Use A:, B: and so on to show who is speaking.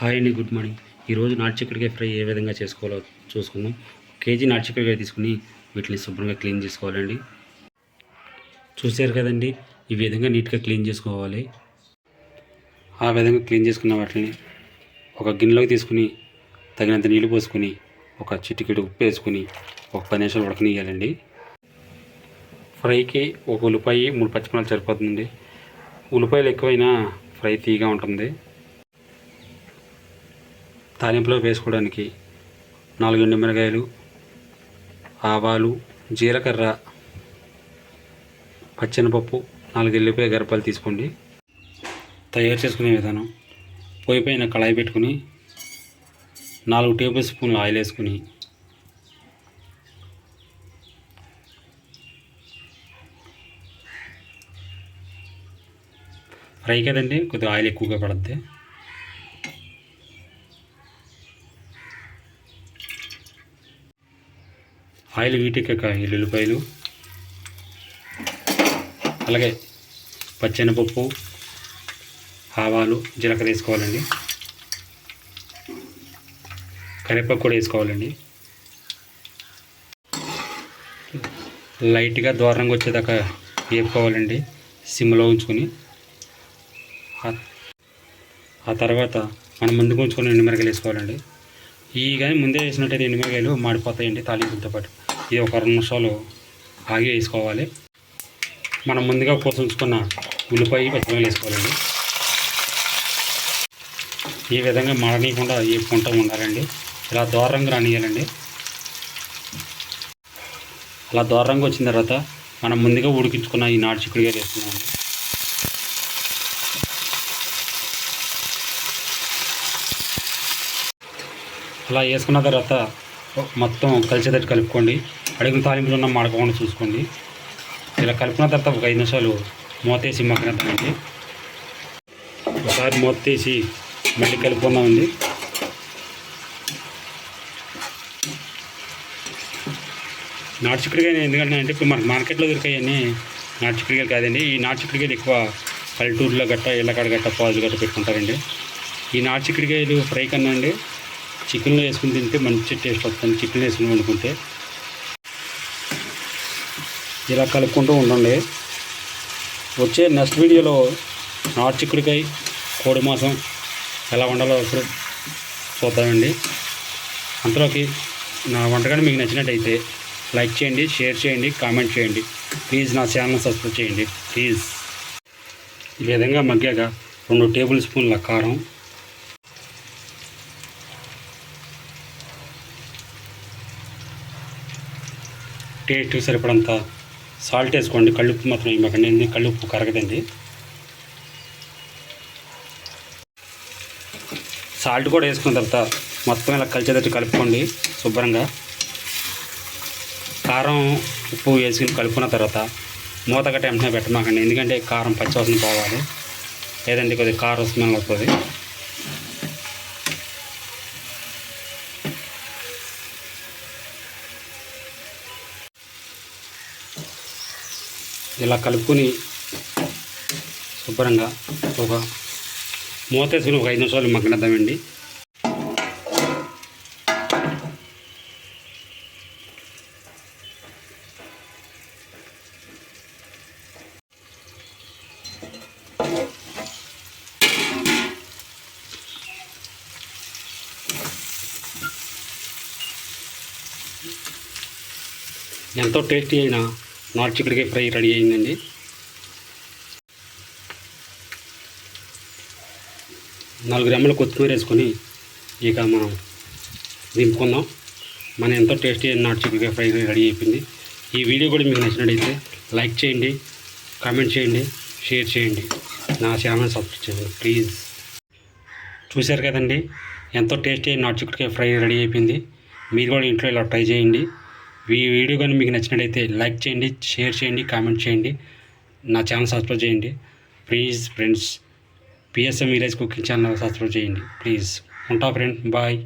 A: Hi అండి good morning. ఈరోజు నాటుచిక్కడికాయ fry ఏ విధంగా చేసుకోవాలో చూసుకుందాం. కేజీ నాటుచిక్కడికాయ తీసుకుని వీటిని శుభ్రంగా క్లీన్ చేసుకోవాలండి. చూశారు కదండి ఈ విధంగా నీట్గా క్లీన్ చేసుకోవాలి. ఆ విధంగా క్లీన్ చేసుకున్న వాటిని ఒక గిన్నెలోకి తీసుకుని తగినంత నీళ్ళు పోసుకుని ఒక చిటికెడు ఉప్పు వేసుకుని ఒక పది నిమిషాలు ఉడకనియాలండి ఫ్రైకి ఒక ఉల్లిపాయ మూడు పచ్చిమిరపకాయలు సరిపోతుందండి. ఉల్లిపాయలు ఎక్కువైనా ఫ్రై తీగా ఉంటుంది. తాలింపులో వేసుకోవడానికి నాలుగు ఎండుమిరకాయలు ఆవాలు జీలకర్ర పచ్చెనపప్పు నాలుగు ఎల్లిపాయ గరపాలు తీసుకోండి. తయారు చేసుకునే విధానం పొయ్యి పైన కళాయి పెట్టుకుని నాలుగు టేబుల్ స్పూన్లు ఆయిల్ వేసుకుని ఫ్రై కదండి కొద్దిగా ఆయిల్ ఎక్కువగా పడుద్ది. ఆయిల్ వీటికాక ఎల్లుల్లిపాయలు. అలాగే పచ్చెనపప్పు ఆవాలు జీలకర్ర వేసుకోవాలండి. కరివేపాకు కూడా వేసుకోవాలండి. లైట్గా దూరంగా వచ్చేదాకా వేపుకోవాలండి. సిమ్లో ఉంచుకొని. ఆ- ఆ తర్వాత మనం ముందుకు ఉంచుకొని ఎండుమిరకాయలు వేసుకోవాలండి. ఈ కానీ ముందే వేసినట్టయితే ఎండుమిరకాయలు మాడిపోతాయండి తాలింపులతో పాటు. ఇది ఒక రెండు నిమిషాలు ఆగి వేసుకోవాలి. మనం ముందుగా కోసుకున్న ఉంచుకున్న ఉల్లిపాయ పచ్చిమిరపకాయలు వేసుకోవాలండి. ఈ విధంగా మాడనీయకుండా వేపుకుంటూ ఉండాలండి. ఇలా దూరంగా రానియాలండి అలా దూరంగా వచ్చిన తర్వాత మనం ముందుగా ఉడికించుకున్న ఈ నాటు చిక్కుడుగా వేసుకున్నామండి అలా వేసుకున్న తర్వాత మొత్తం కలిసేటట్టు కలుపుకోండి. అడుగున తాలింపులు ఉన్న మడకకుండా చూసుకోండి. ఇలా కలుపుకున్న తర్వాత ఒక ఐదు నిమిషాలు మూతేసి మగ్గనిద్దామండి. ఒకసారి మూతేసి మళ్ళీ కలుపుకుందామండి నాటు చిక్కుడుకాయ ఎందుకంటే అంటే ఇప్పుడు మనకు మార్కెట్లో దొరికాయని నాటు చిక్కుడుకాయలు కాదండి. ఈ నాటు చిక్కుడుకాయలు ఎక్కువ పల్లెటూరులో గట్ట ఇళ్ళకాడ గట్ట పాజు గట్ట పెట్టుకుంటారండి. ఈ నాటు చిక్కుడుకాయలు ఫ్రై కన్నా అండి చికెన్లో వేసుకుని తింటే మంచి టేస్ట్ వస్తుంది. చికెన్ వేసుకుని వండుకుంటే. ఇలా కలుపుకుంటూ ఉండండి. వచ్చే నెక్స్ట్ వీడియోలో నాటు చిక్కుడికాయ కోడి మాసం ఎలా వండాలో ఇప్పుడు చూద్దామండి. అంతలోకి నా వంటకాన్ని మీకు నచ్చినట్టయితే లైక్ చేయండి షేర్ చేయండి కామెంట్ చేయండి. ప్లీజ్ నా ఛానల్ సబ్స్క్రైబ్ చేయండి. ప్లీజ్. ఈ విధంగా మగ్గాక రెండు టేబుల్ స్పూన్ల కారం టేస్ట్ సరిపడంత సాల్ట్ వేసుకోండి. కళ్ళుప్పు మాత్రం ఇవ్వకండి కళ్ళుప్పు కరగదండి. సాల్ట్ కూడా వేసుకున్న తర్వాత మొత్తం ఇలా కలిసేటట్టు కలుపుకోండి శుభ్రంగా. కారం ఉప్పు వేసుకుని కలుపుకున్న తర్వాత మూత గట్ట వెంటనే పెట్టమాకండి. ఎందుకంటే కారం పచ్చివాసన పోవాలి. లేదంటే కొద్దిగా కారం స్మెల్ వస్తుంది. ఇలా కలుపుకొని శుభ్రంగా ఒక మూత వేసుకుని ఒక ఐదు నిమిషాలు మగ్గనిద్దామండి. ఎంతో టేస్టీ అయినా నాటు చిక్కుడుకాయ ఫ్రై రెడీ అయిందండి. నాలుగు గ్రాముల కొత్తిమీర వేసుకొని ఇక మనం దింపుకుందాం మన ఎంతో టేస్టీ అయిన నాటు చిక్కుడుకాయ ఫ్రై రెడీ అయిపోయింది. ఈ వీడియో కూడా మీకు నచ్చినట్టయితే లైక్ చేయండి కామెంట్ చేయండి షేర్ చేయండి. నా ఛానల్ సబ్స్క్రైబ్ చేయండి ప్లీజ్. చూశారు కదండి ఎంతో టేస్టీ అయిన నాటు చిక్కుడుకాయ ఫ్రై రెడీ అయిపోయింది. మీరు కూడా ఇంట్లో ఇలా ట్రై చేయండి. ఈ వీడియో కానీ మీకు నచ్చినట్టయితే లైక్ చేయండి షేర్ చేయండి కామెంట్ చేయండి. నా ఛానల్ సబ్స్క్రైబ్ చేయండి. Please friends PSM village cooking channel subscribe చేయండి. ప్లీజ్. ఉంటా ఫ్రెండ్ బాయ్.